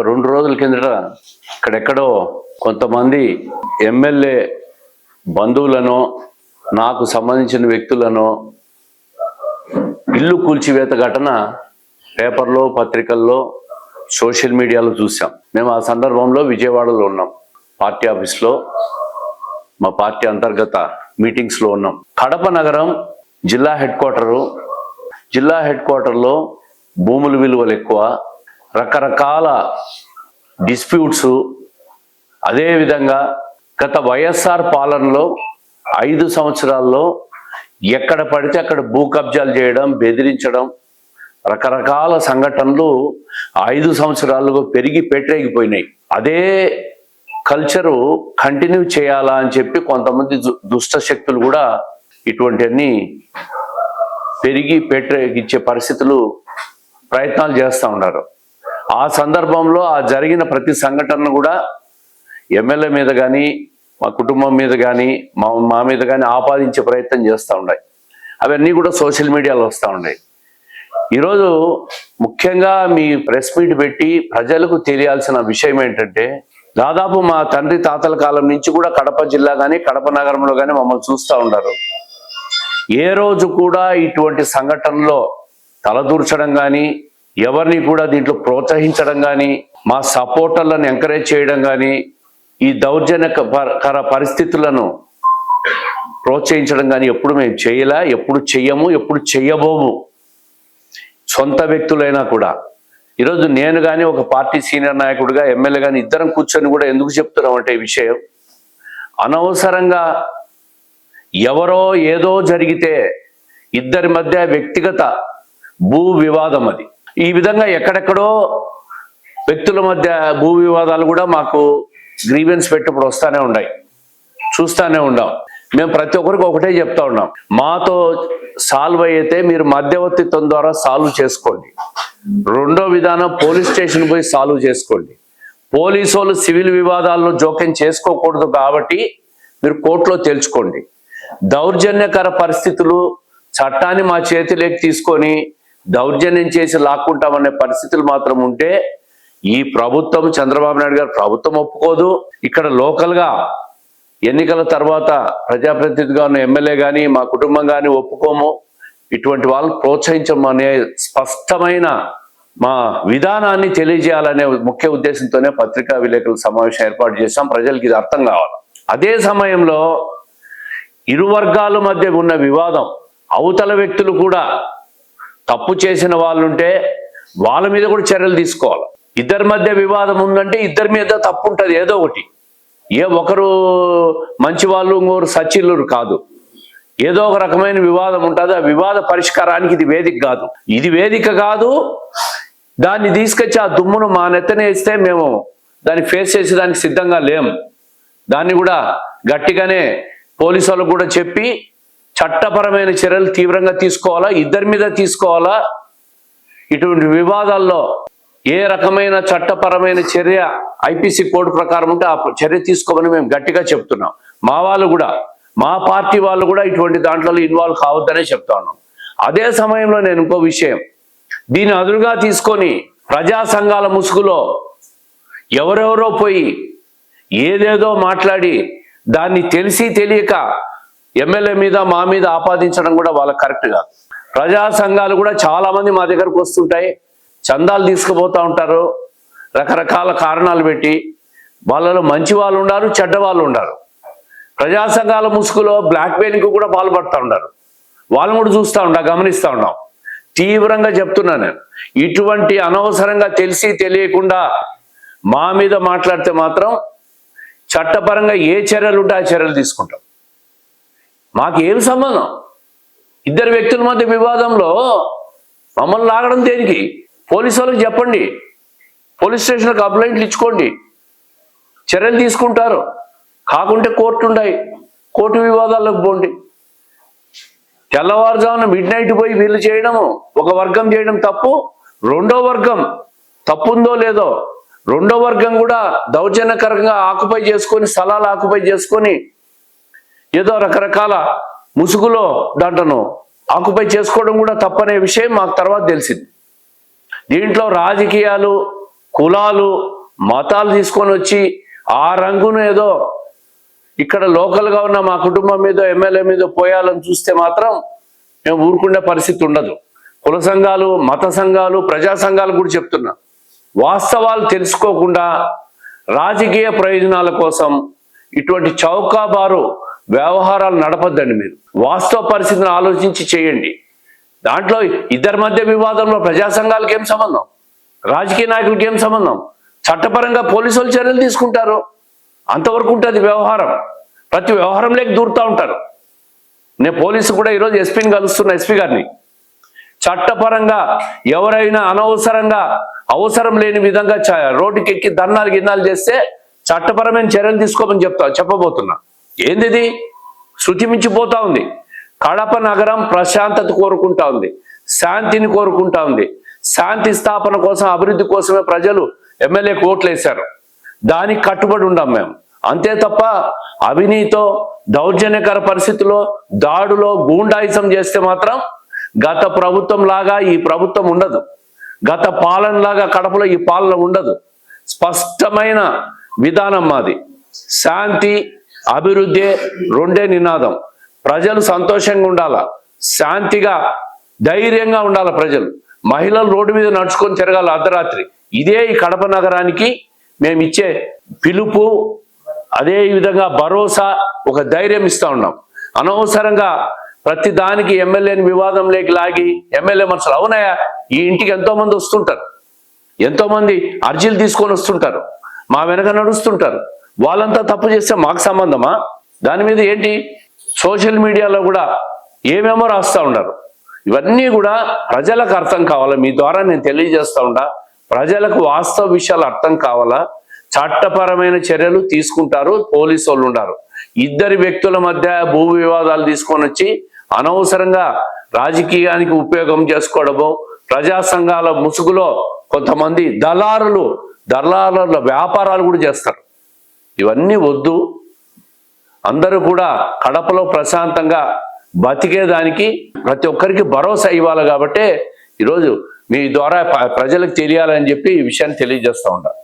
ఒక రెండు రోజుల కిందట ఇక్కడెక్కడో కొంతమంది ఎమ్మెల్యే బంధువులను నాకు సంబంధించిన వ్యక్తులను ఇల్లు కూల్చివేత ఘటన పేపర్లో పత్రికల్లో సోషల్ మీడియాలో చూసాం మేము ఆ సందర్భంలో విజయవాడలో ఉన్నాం. పార్టీ ఆఫీస్లో మా పార్టీ అంతర్గత మీటింగ్స్లో ఉన్నాం. కడప నగరం జిల్లా హెడ్ క్వార్టరు. జిల్లా హెడ్ క్వార్టర్లో భూముల విలువలు ఎక్కువ. రకరకాల డిస్ప్యూట్స్. అదేవిధంగా గత వైఎస్ఆర్ పాలనలో ఐదు సంవత్సరాల్లో ఎక్కడ పడితే అక్కడ భూ కబ్జాలు చేయడం బెదిరించడం రకరకాల సంఘటనలు ఐదు సంవత్సరాలుగా పెరిగి పెట్టేగిపోయినాయి అదే కల్చరు కంటిన్యూ చేయాలా అని చెప్పి కొంతమంది దు- దుష్ట శక్తులు కూడా ఇటువంటివన్నీ పెరిగి పెట్టేగించే పరిస్థితులు ప్రయత్నాలు చేస్తూ ఉన్నారు. ఆ సందర్భంలో ఆ జరిగిన ప్రతి సంఘటనను కూడా ఎమ్మెల్యే మీద కానీ మా కుటుంబం మీద కానీ మా మా మీద కానీ ఆపాదించే ప్రయత్నం చేస్తూ ఉన్నాయి. అవన్నీ కూడా సోషల్ మీడియాలో వస్తూ ఉన్నాయి. ఈరోజు ముఖ్యంగా మీ ప్రెస్ మీట్ పెట్టి ప్రజలకు తెలియాల్సిన విషయం ఏంటంటే దాదాపు మా తండ్రి తాతల కాలం నుంచి కూడా కడప జిల్లా కానీ కడప నగరంలో కానీ మమ్మల్ని చూస్తూ ఉన్నారు. ఏ రోజు కూడా ఇటువంటి సంఘటనలో తలదూర్చడం కానీ ఎవరిని కూడా దీంట్లో ప్రోత్సహించడం కానీ మా సపోర్టర్లను ఎంకరేజ్ చేయడం కానీ ఈ దౌర్జన్యకర పరిస్థితులను ప్రోత్సహించడం కానీ ఎప్పుడు మేము చేయలే ఎప్పుడు చెయ్యము ఎప్పుడు చెయ్యబోము. సొంత వ్యక్తులైనా కూడా. ఈరోజు నేను కానీ ఒక పార్టీ సీనియర్ నాయకుడిగా ఎమ్మెల్యే కానీ ఇద్దరం కూర్చొని కూడా ఎందుకు చెప్తున్నాం అంటే ఈ విషయం. అనవసరంగా ఎవరో ఏదో జరిగితే ఇద్దరి మధ్య వ్యక్తిగత భూ వివాదం అది. ఈ విధంగా ఎక్కడెక్కడో వ్యక్తుల మధ్య భూ వివాదాలు కూడా మాకు గ్రీవెన్స్ పెట్టినప్పుడు వస్తానే ఉన్నాయి. చూస్తానే ఉన్నాం. మేము ప్రతి ఒక్కరికి ఒకటే చెప్తా ఉన్నాం. మాతో సాల్వ్ అయితే మీరు మధ్యవర్తిత్వం ద్వారా సాల్వ్ చేసుకోండి. రెండో విధానం పోలీస్ స్టేషన్ పోయి సాల్వ్ చేసుకోండి. పోలీసు వాళ్ళు సివిల్ వివాదాల్లో జోక్యం చేసుకోకూడదు కాబట్టి మీరు కోర్టులో తేల్చుకోండి. దౌర్జన్యకర పరిస్థితులు చట్టాన్ని మా చేతిలోకి తీసుకొని దౌర్జన్యం చేసి లాక్కుంటామనే పరిస్థితులు మాత్రం ఉంటే ఈ ప్రభుత్వం చంద్రబాబు నాయుడు గారు ప్రభుత్వం ఒప్పుకోదు. ఇక్కడ లోకల్గా ఎన్నికల తర్వాత ప్రజాప్రతినిధిగా ఉన్న ఎమ్మెల్యే కానీ మా కుటుంబం కానీ ఒప్పుకోము. ఇటువంటి వాళ్ళు ప్రోత్సహించమనే అనే స్పష్టమైన మా విధానాన్ని తెలియజేయాలనే ముఖ్య ఉద్దేశంతోనే పత్రికా విలేకరుల సమావేశం ఏర్పాటు చేశాం. ప్రజలకు ఇది అర్థం కావాలి. అదే సమయంలో ఇరు వర్గాల మధ్య ఉన్న వివాదం అవతల వ్యక్తులు కూడా తప్పు చేసిన వాళ్ళుంటే వాళ్ళ మీద కూడా చర్యలు తీసుకోవాలి. ఇద్దరి మధ్య వివాదం ఉందంటే ఇద్దరి మీద తప్పు ఉంటుంది ఏదో ఒకటి. ఏ ఒకరు మంచి వాళ్ళు ఇంకొకరు సచిల్లురు కాదు. ఏదో ఒక రకమైన వివాదం ఉంటుంది. ఆ వివాద పరిష్కారానికి ఇది వేదిక కాదు. ఇది వేదిక కాదు. దాన్ని తీసుకొచ్చి ఆ దుమ్మును మా నెత్తనేస్తే మేము దాన్ని ఫేస్ చేసి దానికి సిద్ధంగా లేము దాన్ని కూడా గట్టిగానే పోలీసు వాళ్ళకు కూడా చెప్పి చట్టపరమైన చర్యలు తీవ్రంగా తీసుకోవాలా? ఇద్దరి మీద తీసుకోవాలా? ఇటువంటి వివాదాల్లో ఏ రకమైన చట్టపరమైన చర్య ఐపీసీ కోడ్ ప్రకారం ఉంటే ఆ చర్య తీసుకోమని మేము గట్టిగా చెప్తున్నాం. మా వాళ్ళు కూడా మా పార్టీ వాళ్ళు కూడా ఇటువంటి దాంట్లో ఇన్వాల్వ్ కావద్దనే చెప్తా ఉన్నాం. అదే సమయంలో నేను ఇంకో విషయం. దీన్ని అదురుగా తీసుకొని ప్రజా సంఘాల ముసుగులో ఎవరెవరో పోయి ఏదేదో మాట్లాడి దాన్ని తెలిసి తెలియక ఎమ్మెల్యే మీద మా మీద ఆపాదించడం కూడా వాళ్ళకి కరెక్ట్ కాదు ప్రజా సంఘాలు కూడా చాలా మంది మా దగ్గరకు వస్తుంటాయి. చందాలు తీసుకుపోతూ ఉంటారు. రకరకాల కారణాలు పెట్టి వాళ్ళలో మంచి వాళ్ళు ఉన్నారు చెడ్డ వాళ్ళు ఉన్నారు ప్రజా సంఘాల ముసుగులో బ్లాక్ మెయిల్కి కూడా పాల్పడుతూ ఉన్నారు వాళ్ళని కూడా చూస్తూ ఉంటా గమనిస్తూ ఉన్నాం తీవ్రంగా చెప్తున్నా నేను. ఇటువంటి అనవసరంగా తెలిసి తెలియకుండా మా మీద మాట్లాడితే మాత్రం చట్టపరంగా ఏ చర్యలు ఉంటే ఆ చర్యలు తీసుకుంటాం. మాకు ఏం సంబంధం? ఇద్దరు వ్యక్తుల మధ్య వివాదంలో మమ్మల్ని లాగడం దేనికి? పోలీసు వాళ్ళకి చెప్పండి. పోలీస్ స్టేషన్లో కంప్లైంట్లు ఇచ్చుకోండి. చర్యలు తీసుకుంటారు. కాకుంటే కోర్టు ఉన్నాయి కోర్టు వివాదాలకు పోండి. తెల్లవారుజామున మిడ్ నైట్ పోయి వీళ్ళు చేయడము ఒక వర్గం చేయడం తప్పు రెండో వర్గం తప్పుందో లేదో రెండో వర్గం కూడా దౌర్జన్యకరంగా ఆకుపై చేసుకొని స్థలాలు ఆకుపై చేసుకొని ఏదో రకరకాల ముసుగులో దాంట్లను ఆకుపై చేసుకోవడం కూడా తప్పనే విషయం మాకు తర్వాత తెలిసింది. దీంట్లో రాజకీయాలు కులాలు మతాలు తీసుకొని వచ్చి ఆ రంగును ఏదో ఇక్కడ లోకల్గా ఉన్న మా కుటుంబం మీద ఎమ్మెల్యే మీద పోయాలని చూస్తే మాత్రం మేము ఊరుకునే పరిస్థితి ఉండదు. కుల సంఘాలు మత సంఘాలు ప్రజా సంఘాలు కూడా చెప్తున్నా. వాస్తవాలు తెలుసుకోకుండా రాజకీయ ప్రయోజనాల కోసం ఇటువంటి చౌకాబారు వ్యవహారాలు నడపద్దండి మీరు. వాస్తవ పరిస్థితిని ఆలోచించి చేయండి. దాంట్లో ఇద్దరి మధ్య వివాదంలో ప్రజా సంఘాలకు ఏం సంబంధం? రాజకీయ నాయకులకి ఏం సంబంధం? చట్టపరంగా పోలీసులు చర్యలు తీసుకుంటారు. అంతవరకు ఉంటుంది వ్యవహారం. ప్రతి వ్యవహారంలోకి దూరుతూ ఉంటారు. నేను పోలీసు కూడా ఈరోజు ఎస్పీని కలుస్తున్నా ఎస్పీ గారిని. చట్టపరంగా ఎవరైనా అనవసరంగా అవసరం లేని విధంగా చ- రోడ్డుకి ఎక్కి దన్నాలు గిన్నాలు చేస్తే చట్టపరమైన చర్యలు తీసుకోమని చెప్తా చెప్పబోతున్నా. ఏంది శృతి మించిపోతా ఉంది. కడప నగరం ప్రశాంతత కోరుకుంటా ఉంది. శాంతిని కోరుకుంటా ఉంది. శాంతి స్థాపన కోసం అభివృద్ధి కోసమే ప్రజలు ఎమ్మెల్యేకి ఓట్లు వేశారు దానికి కట్టుబడి ఉండం మేము. అంతే తప్ప అవినీతో దౌర్జన్యకర పరిస్థితిలో దాడులో గూండాయిసం చేస్తే మాత్రం గత ప్రభుత్వం లాగా ఈ ప్రభుత్వం ఉండదు. గత పాలన లాగా కడపలో ఈ పాలన ఉండదు. స్పష్టమైన విధానం మాది. శాంతి అభివృద్ధి రెండే నినాదం. ప్రజలు సంతోషంగా ఉండాల? శాంతిగా ధైర్యంగా ఉండాల ప్రజలు? మహిళలు రోడ్డు మీద నడుచుకొని తిరగాల అర్ధరాత్రి. ఇదే ఈ కడప నగరానికి మేము ఇచ్చే పిలుపు అదే విధంగా భరోసా ఒక ధైర్యం ఇస్తా ఉన్నాం. అనవసరంగా ప్రతి దానికి ఎమ్మెల్యేని వివాదంలోకి లాగి ఎమ్మెల్యే మనుషులు అవునాయా? ఈ ఇంటికి ఎంతో మంది వస్తుంటారు. ఎంతో మంది అర్జీలు తీసుకొని వస్తుంటారు. మా వెనక నడుస్తుంటారు. వాళ్ళంతా తప్పు చేస్తే మాకు సంబంధమా? దాని మీద ఏంటి? సోషల్ మీడియాలో కూడా ఏమేమో రాస్తా ఉన్నారు. ఇవన్నీ కూడా ప్రజలకు అర్థం కావాలా? మీ ద్వారా నేను తెలియజేస్తా ఉండా ప్రజలకు వాస్తవ విషయాలు అర్థం కావాలా? చట్టపరమైన చర్యలు తీసుకుంటారు పోలీసు వాళ్ళు ఉండారు ఇద్దరి వ్యక్తుల మధ్య భూ వివాదాలు తీసుకొని వచ్చి అనవసరంగా రాజకీయానికి ఉపయోగం చేసుకోవడము ప్రజా సంఘాల ముసుగులో కొంతమంది దళారులు దళారుల వ్యాపారాలు కూడా చేస్తారు. ఇవన్నీ వద్దు. అందరూ కూడా కడపలో ప్రశాంతంగా బతికేదానికి ప్రతి ఒక్కరికి భరోసా ఇవ్వాలి కాబట్టి ఈరోజు మీ ద్వారా ప్రజలకు తెలియాలని చెప్పి ఈ విషయాన్ని తెలియజేస్తా ఉంటా